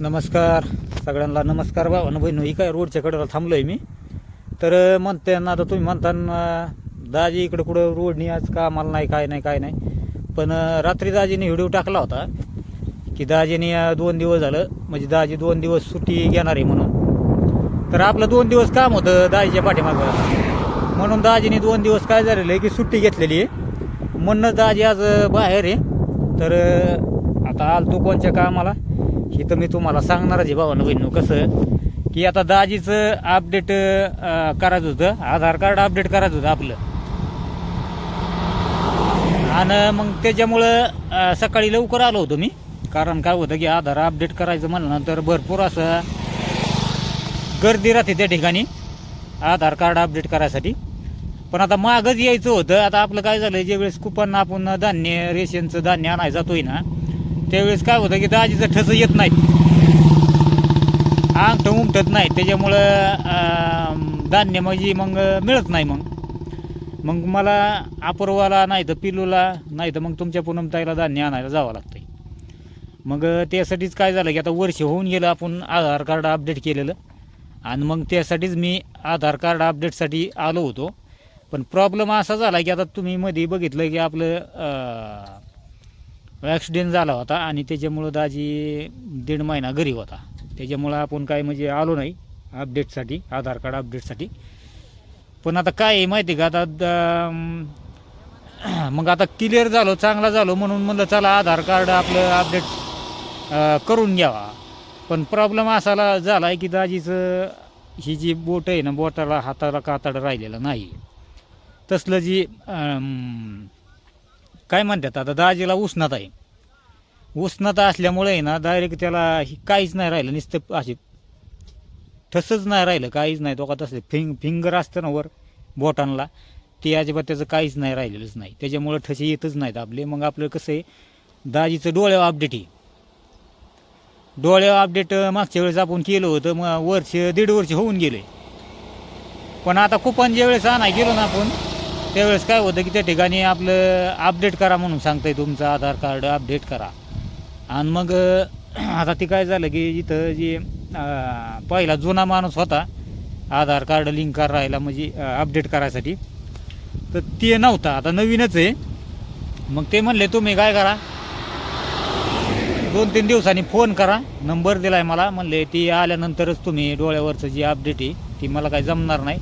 नमस्कार. सगळ्यांना नमस्कार भावानं बहिणी ही काय रोडच्या कडेला थांबलो आहे मी. तर म्हणते ना आता तुम्ही म्हणताना दाजी इकडं कुठं रोडनी आज कामाला नाही काय नाही काय नाही. पण रात्री दाजीने व्हिडिओ टाकला होता की दाजीने दोन दिवस झालं म्हणजे दाजी दोन दिवस सुट्टी घेणार आहे म्हणून. तर आपलं दोन दिवस काम होतं दाजीच्या पाठीमागं. म्हणून दाजीने दोन दिवस काय झालेलं आहे की सुट्टी घेतलेली आहे. म्हणणं दाजी आज बाहेर आहे. तर आता आलतो कोणच्या कामाला? हे तर मी तुम्हाला सांगणारच आहे भावानं बहिणू कसं. की आता दाजीचं अपडेट करायचं होतं. आधार कार्ड अपडेट करायचं होतं आपलं. आणि मग त्याच्यामुळं सकाळी लवकर आलो होतो मी. कारण काय होतं की आधार अपडेट करायचं म्हणल्यानंतर भरपूर असं गर्दी राहते त्या ठिकाणी आधार कार्ड अपडेट करायसाठी. पण आता मागच यायचं होतं. आता आपलं काय झालं ज्यावेळेस कुपन आपण धान्य रेशनचं धान्य आणायला जातोय ना त्यावेळेस काय होतं की दाजीचं ठस येत नाही. अंगठ उमटत नाही. त्याच्यामुळं धान्य म्हणजे मग मिळत नाही मग. मग मला अपूर्वाला नाही तर पिलूला नाही तर मग तुमच्या पूनमताईला धान्य आणायला जावं लागतंय. मग त्यासाठीच काय झालं की आता वर्ष होऊन गेलं आपण आधार कार्ड अपडेट केलेलं. आणि मग त्यासाठीच मी आधार कार्ड अपडेटसाठी आलो होतो. पण प्रॉब्लेम असा झाला की आता तुम्ही मध्ये बघितलं की आपलं ॲक्सिडेंट झाला होता आणि त्याच्यामुळं दाजी दीड महिना घरी होता. त्याच्यामुळं आपण काय म्हणजे आलो नाही अपडेटसाठी आधार कार्ड अपडेटसाठी पण आता काय आहे माहिती आहे का? आता मग आता क्लिअर झालो चांगला झालो म्हणून म्हणलं चला आधार कार्ड आपलं अपडेट करून घ्यावा. पण प्रॉब्लेम असाला झाला आहे की दाजीचं ही जी बोट आहे ना बोटाला हाताला कातड राहिलेलं नाही. तसलं जी काय म्हणतात आता दाजीला उष्णता आहे. उष्णता असल्यामुळे आहे ना डायरेक्ट त्याला ही काहीच नाही राहिलं नुसतं असे ठसच नाही राहिलं काहीच नाही. तो का तसं फिंग फिंगर असतं ना वर बोटांना ते अजिबात त्याचं काहीच नाही राहिलेलंच नाही. त्याच्यामुळं ठसे येतच नाहीत आपले. मग आपलं कसं आहे दाजीचं डोळ्यावर अपडेट आहे. डोळ्यावर अपडेट मागच्या वेळेस आपण केलं होतं मग वर्ष दीड वर्ष होऊन गेले. पण आता कुपन ज्यावेळेस आणाय गेलो ना आपण त्यावेळेस काय होतं की त्या ठिकाणी आपलं अपडेट करा म्हणून सांगतंय तुमचं आधार कार्ड अपडेट करा. आणि मग आता ते काय झालं की इथं जे पहिला जुना माणूस होता आधार कार्ड लिंक करायला म्हणजे अपडेट करायसाठी. तर ते नव्हता आता नवीनच आहे. मग ते म्हणले तुम्ही काय करा? दोन तीन दिवसांनी फोन करा. नंबर दिला आहे मला. म्हणले ती आल्यानंतरच तुम्ही डोळ्यावरचं जी अपडेट आहे ती मला काही जमणार नाही.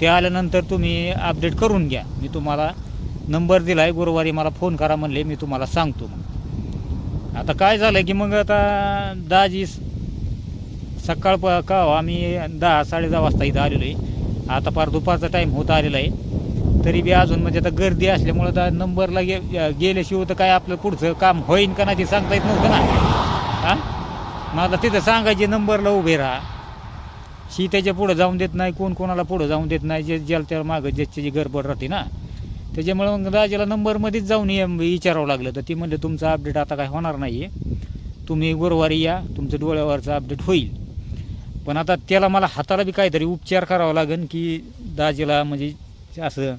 ते आल्यानंतर तुम्ही अपडेट करून घ्या. मी तुम्हाला नंबर दिला आहे गुरुवारी मला फोन करा म्हणले मी तुम्हाला सांगतो मग. आता काय झालं की मग आता दाजी सकाळ प का हो, आम्ही दहा साडे दहा वाजता इथं आलेलो आहे आता फार दुपारचा टाईम होत आलेला आहे. तरी बी अजून म्हणजे आता गर्दी असल्यामुळं आता नंबरला गे गेल्याशिवाय तर काय आपलं पुढचं काम होईन का नाही ते सांगता येत नव्हतं ना. हां? मग आता तिथं सांगायचे नंबरला उभे राहा. शी त्याच्या पुढं जाऊन देत नाही कोण कोणाला पुढं जाऊन देत नाही जे ज्याला त्याला मागं ज्याची जी गडबड राहते ना. त्याच्यामुळे मग राजाला नंबरमध्येच जाऊन ये- विचारावं लागलं तर ती म्हणलं तुमचा अपडेट आता काय होणार नाही आहे तुम्ही गुरुवारी या तुमचं डोळ्यावरचं अपडेट होईल. पण आता त्याला मला हाताला बी काहीतरी उपचार करावा लागेल की दाजीला म्हणजे असं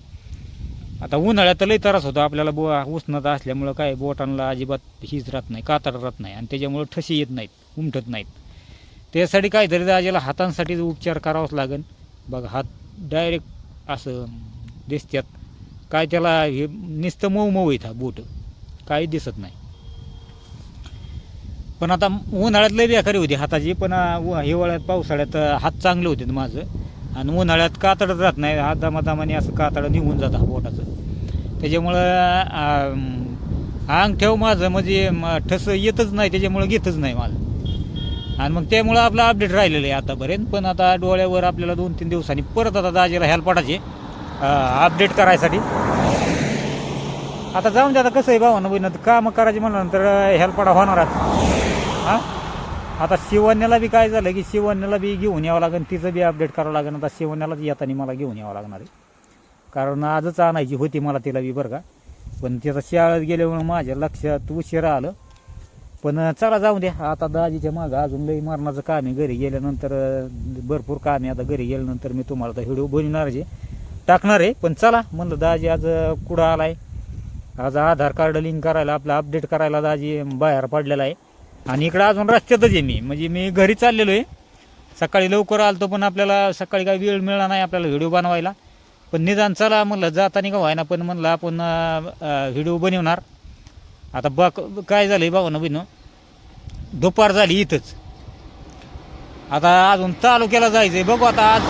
आता उन्हाळ्यात लई त्रास होतो आपल्याला बो उष्णता असल्यामुळं काय बोटांना अजिबात हीच राहत नाही कातर राहत नाही. आणि त्याच्यामुळं ठसे येत नाहीत उमटत नाहीत. त्यासाठी काहीतरी दाजीला हातांसाठी उपचार करावाच लागेल. बघा हात डायरेक्ट असं दिसतात काय त्याला हे नुसतं मऊ मऊ येतं बोट. काही दिसत नाही. पण आता उन्हाळ्यात लय बेकारी होती हाताची. पण हिवाळ्यात पावसाळ्यात हात चांगले होते माझं. आणि उन्हाळ्यात कातडत राहत नाही. हात दमादमाने असं कातडं निघून जातं बोटाचं. त्याच्यामुळं अंग ठेव माझं म्हणजे म- ठस येतच नाही. त्याच्यामुळं घेतच नाही माझं. आणि मग त्यामुळं आपलं अपडेट राहिलेलं आहे आतापर्यंत. पण आता डोळ्यावर आपल्याला दोन तीन दिवसांनी परत आता दाजीला हेल्प अपडेट करायसाठी. आता जाऊन आता कसं आहे भावानं बहिणं कामं करायची म्हणल्यानंतर हेल्पाडा होणारच हां? आता शिवण्याला बी काय झालं की शिवण्याला बी घेऊन यावं लागेल तिचं बी अपडेट करावं लागेल. आता शिवण्यालाच येताना मला घेऊन यावं लागणार आहे. कारण आजच आणायची होती मला तिला बी बरं का. पण तिचं शाळेत गेल्यामुळे माझ्या लक्षात उशिरा आलं. पण चला जाऊ द्या. आता दाजीच्या मागं अजून लई मरणाचं काम आहे. घरी गेल्यानंतर भरपूर काम आहे. आता घरी गेल्यानंतर मी तुम्हाला तर व्हिडिओ बनवणार आहे. टाकणार आहे. पण चला म्हणलं दाजी आज कुठं आलाय? आज आधार कार्ड लिंक करायला आपलं अपडेट करायला दाजी बाहेर पडलेला आहे. आणि इकडं अजून रस्त्यातच आहे मी. म्हणजे मी घरी चाललेलो आहे. सकाळी लवकर आलतो पण आपल्याला सकाळी काही वेळ मिळाला नाही आपल्याला व्हिडिओ बनवायला. पण निदान चला म्हणलं जाताना का व्हायना पण म्हणलं आपण व्हिडिओ बनवणार. आता बा काय झालं आहे बघा ना बहिणं. दुपार झाली इथंच. आता अजून तालुक्याला जायचं आहे बघू आता आज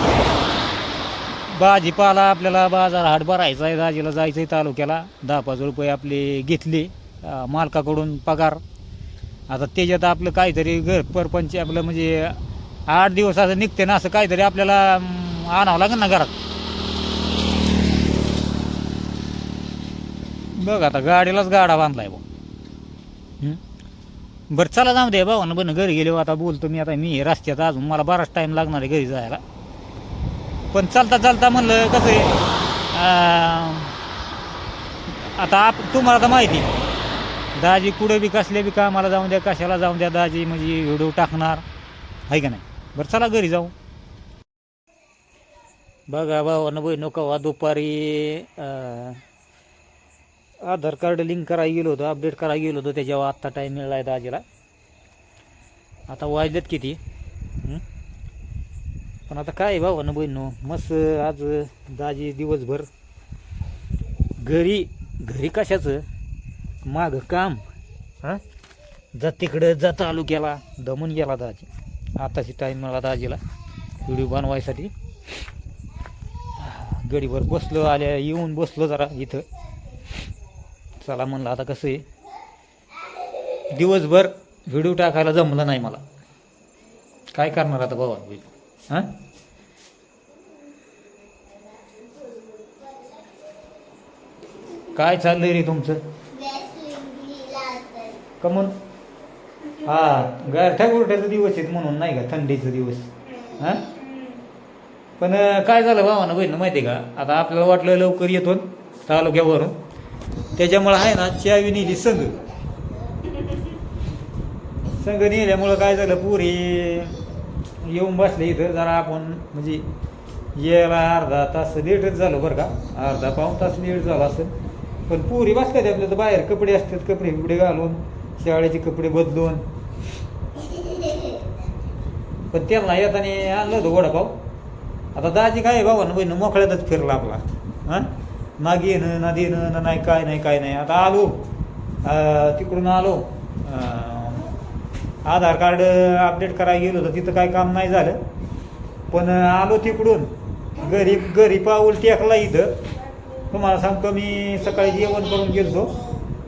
भाजीपाला आपल्याला बाजार हाट भरायचा आहे. दाजीला जायचं आहे तालुक्याला. दहा पाच रुपये आपले घेतले मालकाकडून पगार. आता त्याच्यात आपलं काहीतरी घर परपंच आपलं म्हणजे आठ दिवस असं निघते ना असं काहीतरी आपल्याला आणावं लागेल ना घरात. बघ आता गाडीलाच गाडा बांधलाय बघ. बरं चला जाऊ दे भाऊ बन घरी गेलो आता बोलतो मी आता मी रस्त्यात अजून मला बराच टाईम लागणार आहे घरी जायला. पण चालता चालता म्हणलं कसं आहे आता आप तुम्हाला तर माहिती दाजी कुठे बी कसल्या बी कामाला जाऊन द्या कशाला जाऊन द्या दाजी म्हणजे व्हिडिओ टाकणार आहे का नाही? बरं चला घरी जाऊ. बघा भावानं बहिण कवा दुपारी आधार कार्ड लिंक करायला गेलो होतो अपडेट करायला गेलो होतो त्याच्यावर आत्ता टाईम मिळाला आहे दाजीला. आता वाजलेत किती? पण आता काय भाऊ ना बहिणू मस्त आज दाजी दिवसभर घरी घरी कशाचं? माग काम. हां? जा तिकडं जा तालुक्याला. दमून गेला दाजी. आताशी टाईम मिळाला दाजीला. व्हिडिओ बनवायसाठी. गडीवर बसलो आल्या येऊन बसलो जरा इथं. चला म्हणलं आता कसं आहे? दिवसभर व्हिडिओ टाकायला जमलं नाही मला. काय करणार आता भावा? हां? काय चाललंय रे तुमचं? कमून? हा गारठ्या गुरठ्याचा दिवस आहेत म्हणून नाही का? थंडीचा दिवस. हां? पण काय झालं भावानं बहिण माहिती आहे का? आता आपल्याला वाटलं लवकर येतो तालुक्यावरून. त्याच्यामुळं आहे ना चावी नेली संघ. संघ नेल्यामुळं काय झालं पुरी येऊन बसले इथं जरा आपण म्हणजे यायला अर्धा तास लेटच झालं बरं का. अर्धा पाऊन तास लेट झाला असेल. पण पुरी बसतात आपल्या तर बाहेर कपडे असतात कपडे बिपडे घालून शाळेचे कपडे बदलून. पण त्यांना येताना आणलं होतं वडापाव. आता दाजी काय बाबा ना बहिण मोकळ्यातच फिरला आपला. हां? ना घेणं ना देणं ना नाही काय नाही काय नाही. आता आलो. तिकडून आलो. आधार कार्ड अपडेट करायला गेलो होतं. तिथं काय काम नाही झालं. पण आलो तिकडून. घरी घरी पाऊल टेकला इथं. तुम्हाला सांगतो मी सकाळी जेवण करून गेलो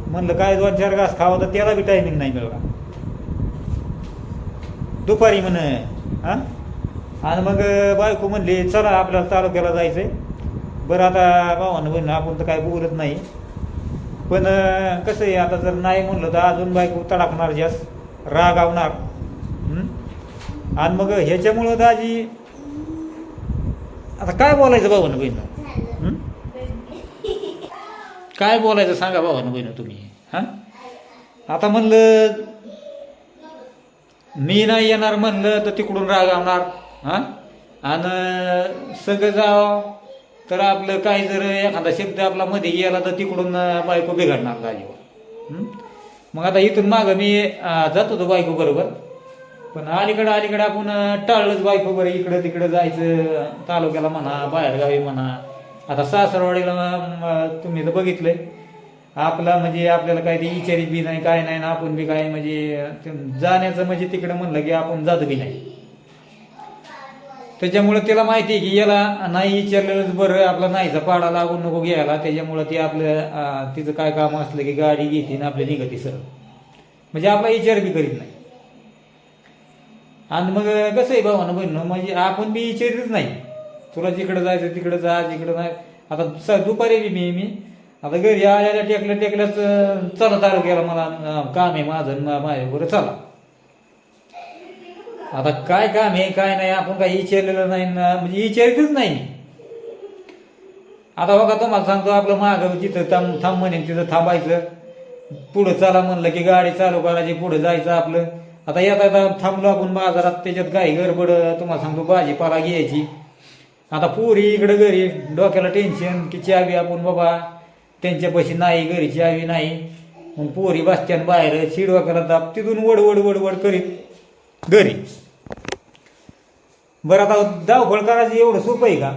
म्हणलं काय दोन चार घास खावा तर त्याला बी टायमिंग नाही मिळाला दुपारी म्हण हां आणि मग बायको म्हणले चला आपल्याला तालुक्याला जायचंय. बरं आता भावानं बहिण आपण तर काय बोलत नाही. पण कसं आहे आता जर नाही म्हणलं तर अजून बायको तडाखणार जास्त राग आवणार. आणि मग ह्याच्यामुळं दाजी आता काय बोलायचं भावानं बहिणं? काय बोलायचं सांगा भावानं बहिण तुम्ही? हां? आता म्हणलं मी नाही येणार म्हणलं तर तिकडून राग आवणार. हां? आणि सगळं जावं. तर आपलं काही जर एखादा शब्द आपला मध्ये गेला तर तिकडून बायको बिघडणार जागेवर मग आता इथून मागं मी जात होतो बायको बरोबर. पण अलीकडं अलीकडं आपण टाळलंच बायको बरं. इकडं तिकडं जायचं तालुक्याला म्हणा बाहेरगावी म्हणा. आता सासरवाडीला तुम्ही तर बघितलंय. आपला म्हणजे आपल्याला काय ते विचारित बी नाही काय नाही ना आपण बी काय म्हणजे जाण्याचं म्हणजे तिकडं म्हणलं की आपण जात बी नाही. त्याच्यामुळे त्याला माहिती आहे की याला नाही विचारलेलंच बरं आपला नाहीचा पाडा लागून नको घ्यायला. त्याच्यामुळं ते आपल्या तिचं काय काम असलं की गाडी घेते ना आपल्या निघते सर म्हणजे आपला विचार बी करीत नाही. आणि मग कसं आहे भावानं बहिण म्हणजे आपण बी विचारितच नाही. तुला जिकडं जायचं तिकडं जा जिकडं नाही. आता स दुपारी बी मी मी आता घरी आल्याला टेकल्या टेकल्याच चला तालुक्याला मला काम आहे माझं आणि माझ्या बरं चला. आता काय काम आहे काय नाही आपण काही विचारलेलं नाही ना. म्हणजे विचारितच नाही. मी. आता बघा तुम्हाला सांगतो आपलं मागं जिथं थांब थांब म्हणेन तिथं थांबायचं. पुढं चला म्हणलं की गाडी चालू करायची पुढं जायचं आपलं. आता येता येता थांबलो आपण बाजारात त्याच्यात काही गडबड तुम्हाला सांगतो भाजीपाला घ्यायची. आता पुरी इकडं घरी डोक्याला टेन्शन की चावी आपण बाबा त्यांच्यापाशी नाही घरी चावी नाही. मग पोरी बसत्यान बाहेर शिडवाकाला दाब तिथून वड वड वड वड करीत. घरी. बरं आता धावपळ करायचं एवढं सोपं आहे का?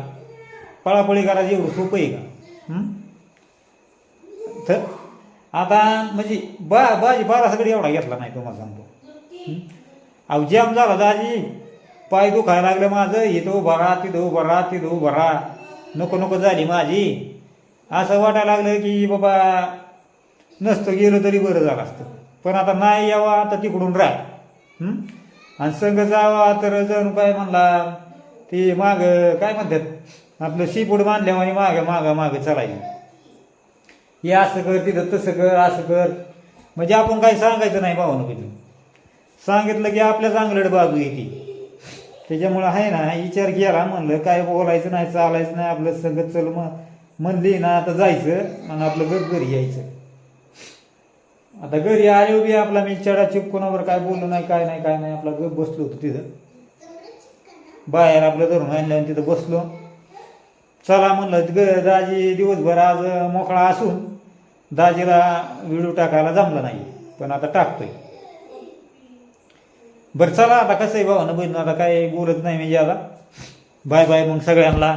पळापळी करायचं एवढं सोपं आहे का? तर आता म्हणजे बा बाजी बारा सगळी एवढा घेतला नाही तुम्हाला सांगतो. हं? अहो जॅम झाला दाजी. पाय दुखायला लागलं माझं. येतो उभा राहा तिथं उभा राहा तिथं उभा राहा. नको नको झाली माझी. असं वाटायला लागलं की बाबा नसतं गेलं तरी बरं झालं असतं. पण आता नाही यावा आता तिकडून राह. आणि संघ जावा तर जणू काय म्हणला ते माग काय म्हणतात? आपलं शिपूड बांधल्यामुळे माग माग माग चालायचं. हे असं कर तिथं तसं कर असं कर. म्हणजे आपण काही सांगायचं नाही भावनं कधी सांगितलं की आपल्या चांगलड बाजू येते त्याच्यामुळं आहे ना विचार केला म्हणलं काय बोलायचं नाही चालायचं नाही आपलं संगत चल मग म्हणली ना आता जायचं आणि आपलं गप घरी यायचं. आता घरी आले बी आपला मी चेडा चिपकोणावर काय बोललो नाही काय नाही काय नाही आपला गप बसलो होतो तिथं. बाहेर आपलं धरून आणलं आणि तिथं बसलो. चला म्हणलं ग दाजी दिवसभर आज मोकळा असून दाजीला व्हिडिओ टाकायला जमला नाही पण आता टाकतोय. बरं चला आता कसं आहे भावानं बहिण आता काय बोलत नाही म्हणजे आता बाय बाय मग सगळ्यांना.